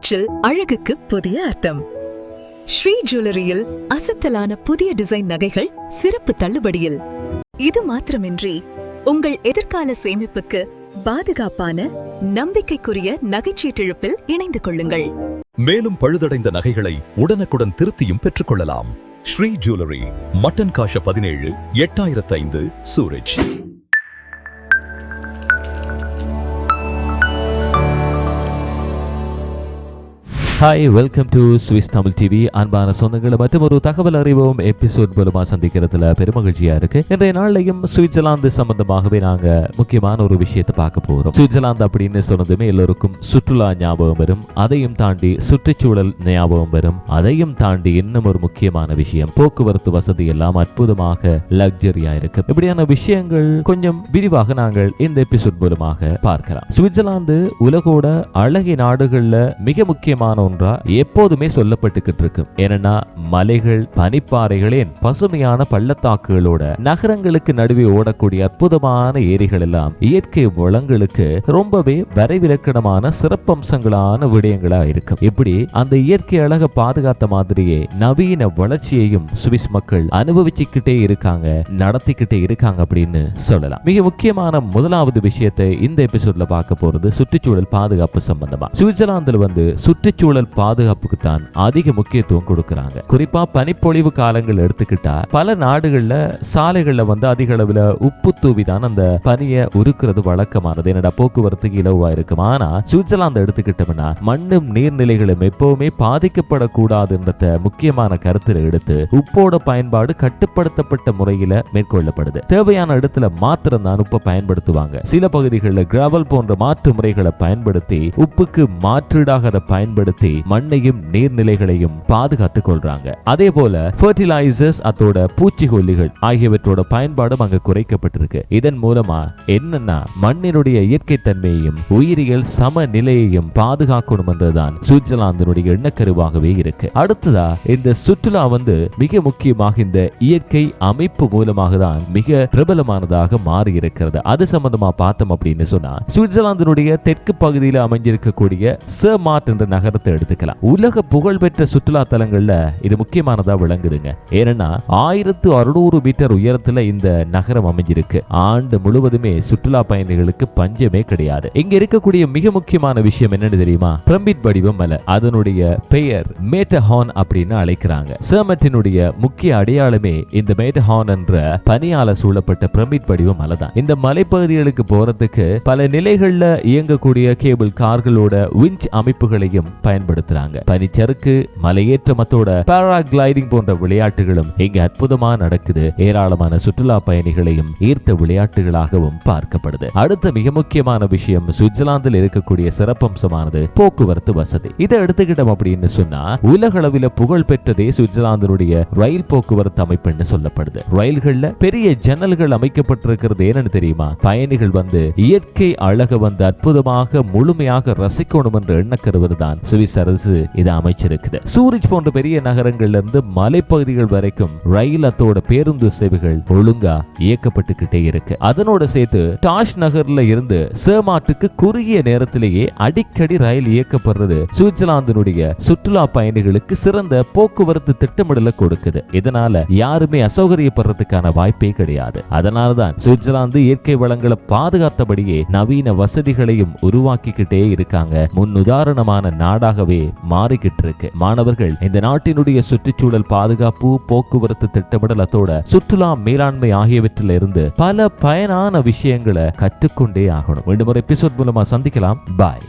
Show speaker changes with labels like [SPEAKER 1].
[SPEAKER 1] சூரிச்சில் அழகுக்கு புதிய அர்த்தம். ஸ்ரீ ஜுவல்லரியில் அசத்தலான புதிய டிசைன் நகைகள் சிறப்பு தள்ளுபடியில். இது மாத்திரமின்றி உங்கள் எதிர்கால சேமிப்புக்கு பாதுகாப்பான நம்பிக்கைக்குரிய நகைச்சீட்டிழப்பில் இணைந்து கொள்ளுங்கள்.
[SPEAKER 2] மேலும் பழுதடைந்த நகைகளை உடனுக்குடன் திருத்தியும் பெற்றுக்கொள்ளலாம் ஸ்ரீ ஜுவல்லரி மட்டன் காஷ பதினேழு எட்டாயிரத்து ஐந்து Suraj
[SPEAKER 3] hi welcome to Swiss Tamil TV அன்பான சொந்தங்களை மற்றும் ஒரு தகவல் அறிவோம் எபிசோட் மூலமா சந்திக்கிறதுல பெருமகிழ்ச்சியா இருக்கு. இன்றைய நாள்லையும் சுவிட்சர்லாந்து சம்பந்தமாகவே நாங்க முக்கியமான ஒரு விஷயத்தை பார்க்க போறோம். சுவிட்சர்லாந்து அப்படின்னு சொன்னதுமே எல்லோருக்கும் சுற்றுலா ஞாபகம் வரும். அதையும் தாண்டி சுற்றுச்சூழல் ஞாபகம் வரும். அதையும் தாண்டி இன்னும் ஒரு முக்கியமான விஷயம். போக்குவரத்து வசதி எல்லாம் அற்புதமாக லக்ஸரியா இருக்கு. இப்படியான விஷயங்கள் கொஞ்சம் விரிவாக நாங்கள் இந்த எபிசோட் மூலமாக பார்க்கலாம். சுவிட்சர்லாந்து உலகோட அழகிய நாடுகள்ல மிக முக்கியமான ஒன்றா எப்போதுமே சொல்லப்பட்டுக்கிட்டு இருக்கு ஏன்னா மலைகள் பனிப்பாறைகளின் பசுமையான பள்ளத்தாக்குகளோட நகரங்களுக்கு நடுவே ஓடக்கூடிய அற்புதமான ஏரிகள் எல்லாம் இயற்கை வளங்களுக்கு ரொம்பவே வரைவிலக்கணமான சிறப்பம்சங்களான விடயங்களா இருக்கும் இப்படி அந்த இயற்கை அழக பாதுகாத்த மாதிரியே நவீன வளர்ச்சியையும் சுவிஸ் மக்கள் அனுபவிச்சுக்கிட்டே இருக்காங்க நடத்திக்கிட்டே இருக்காங்க அப்படின்னு சொல்லலாம். மிக முக்கியமான முதலாவது விஷயத்தை இந்த எபிசோட்ல பார்க்க போறது சுற்றுச்சூழல் பாதுகாப்பு சம்பந்தமா. சுவிட்சர்லாந்துல வந்து சுற்றுச்சூழல் பாதுகாப்புக்கு தான் அதிக முக்கியத்துவம் கொடுக்கறாங்க. குறிப்பா பனிப்பொழிவு காலங்கள் எடுத்துக்கிட்டா பல நாடுகள்ல சாலைகள்ல வந்து அதிக அளவுல உப்பு தூவி தான் அந்த பனியை உருக்குறது வழக்கமானது. என்னடா போக்குவரத்துக்கு இலவா இருக்கும். ஆனா சுவிட்சர்லாந்து எடுத்துக்கிட்டோம்னா மண்ணும் நீர்நிலைகளும் எப்பவுமே பாதிக்கப்படக்கூடாதுன்றத முக்கியமான கருத்தில் எடுத்து உப்போட பயன்பாடு கட்டுப்படுத்தப்பட்ட முறையில மேற்கொள்ளப்படுது. தேவையான இடத்துல மாத்திரம் தான் உப்பை பயன்படுத்துவாங்க. சில பகுதிகளில் கிராவல் போன்ற மாற்று முறைகளை பயன்படுத்தி உப்புக்கு மாற்றீடாக அதை பயன்படுத்தி பயன்படுத்தி மண்ணையும் நீர்நிலைகளையும் பாதுகாத்துக் கொள்றாங்க. அதே போல ஃபர்டிலைசர்ஸ் அதோட பூச்சிக்கொல்லிகள் ஆகியவற்றோட பயன்பாடும் அங்க குறைக்கப்பட்டிருக்கு. இதன் மூலமா என்னன்னா மண்ணினுடைய இயற்கை தன்மையையும் உயிரியல் சமநிலையையும் பாதுகாக்கணும் என்றுதான் சுவிட்சர்லாந்தினுடைய எண்ணக்கருவாகவே இருக்கு. அடுத்ததா இந்த சுற்றுலா வந்து மிக முக்கியமாக இந்த இயற்கை அமைப்பு மூலமாக தான் மிக பிரபலமானதாக மாறி இருக்கிறது அது சம்பந்தமா பார்த்தோம் அப்படின்னு சொன்னா சுவிட்சர்லாந்தினுடைய தெற்கு பகுதியில் அமைஞ்சிருக்கக்கூடிய சேர்மாட் என்ற நகரத்தை எடுத்துக்கலாம். உலக புகழ்பெற்ற சுற்றுலா தலங்கள்ல இது முக்கியமானதா விளங்குதுங்க. ஏன்னா ஆயிரத்து அறுநூறு மீட்டர் உயரத்துல இந்த நகரம் அமைஞ்சிருக்கு. ஆண்டு முழுவதுமே சுற்றுலா பயணிகளுக்கு பஞ்சமே கிடையாது. இங்க இருக்கக்கூடிய மிக முக்கியமான விஷயம் என்னன்னு தெரியுமா? பிரமிட் வடிவம் மலை. அதனுடைய பெயர் மேட்டஹான் அப்படின்னு அழைக்கிறாங்க. சேமத்தினுடைய முக்கிய அடையாளமே இந்த மேட்டஹான் என்ற பனியால சூழப்பட்ட பிரமிட் வடிவ மலை தான். இந்த மலைப்பகுதிகளுக்கு போறதுக்கு பல நிலைகள்ல இயங்கக்கூடிய கேபிள் கார்களோட விஞ்ச் அமைப்புகளையும் பயன்படுத்துறாங்க. பனிச்சறுக்கு மலையேற்றமத்தோட பாராகிளைடிங் போன்ற விளையாட்டுகளும் இங்க அற்புதமா நடக்குது. ஏராளமான சுற்றுலா பயணிகளையும் ஈர்த்த விளையாட்டுகளாகவும் பார்க்கப்படுது. அடுத்த மிக முக்கியமான விஷயம் சுவிட்சர்லாந்தில் இருக்கக்கூடிய சிறப்பம்சமானது போக்குவரத்து வசதி. இதை எடுத்துக்கிட்டோம் அப்படின்னு சொன்னா உலக அளவில் புகழ் பெற்றதே சுவிட்சர்லாந்தினுடைய ரயில் போக்குவரத்து அமைப்புன்னு சொல்லப்படுது. ரயில்கள்ல பெரிய ஜன்னல்கள் அமைக்கப்பட்டிருக்கிறது என்னன்னு தெரியுமா? பயணிகள் வந்து இயற்கை அழக வந்து அற்புதமாக முழுமையாக ரசிக்கணும் என்று எண்ணக்கருவது தான் சுவிஸ் அரசு இதை அமைச்சிருக்குது. சூரிச் போன்ற பெரிய நகரங்கள்ல இருந்து மலைப்பகுதிகள் வரைக்கும் ரயில் அத்தோட பேருந்து சேவைகள் ஒழுங்கா இயக்கப்பட்டுக்கிட்டே இருக்கு. அதனோட சேர்த்து டாஷ் நகர்ல இருந்து சேமாட்டுக்கு குறுகிய நேரத்திலேயே அடிக்கடி ரயில் இயக்கப்படுறது சுவிட்சர்லாந்தினுடைய சுற்றுலா பயணிகளுக்கு சிறந்த போக்குவரத்து திட்டமிடலை கொடுக்குது. இதனால யாருமே அசௌகரியப்படுறதுக்கான வாய்ப்பே கிடையாது. அதனாலதான் சுவிட்சர்லாந்து இயற்கை வளங்களை பாதுகாத்தபடியே நவீன வசதிகளையும் உருவாக்கிக்கிட்டே இருக்காங்க. முன்னுதாரணமான நாடாகவே மாறிக்கிட்டு இருக்கு மாணவர்கள் இந்த நாட்டினுடைய சுற்றுச்சூழல் பாதுகாப்பு போக்குவரத்து திட்டமிடல் அத்தோட சுற்றுலா மேலாண்மை ஆகியவற்றில் இருந்து பல பயனான விஷயங்களை கற்றுக்கொண்டே ஆகணும். மீண்டும் ஒரு எபிசோட் மூலமா சந்திக்கலாம். பாய்.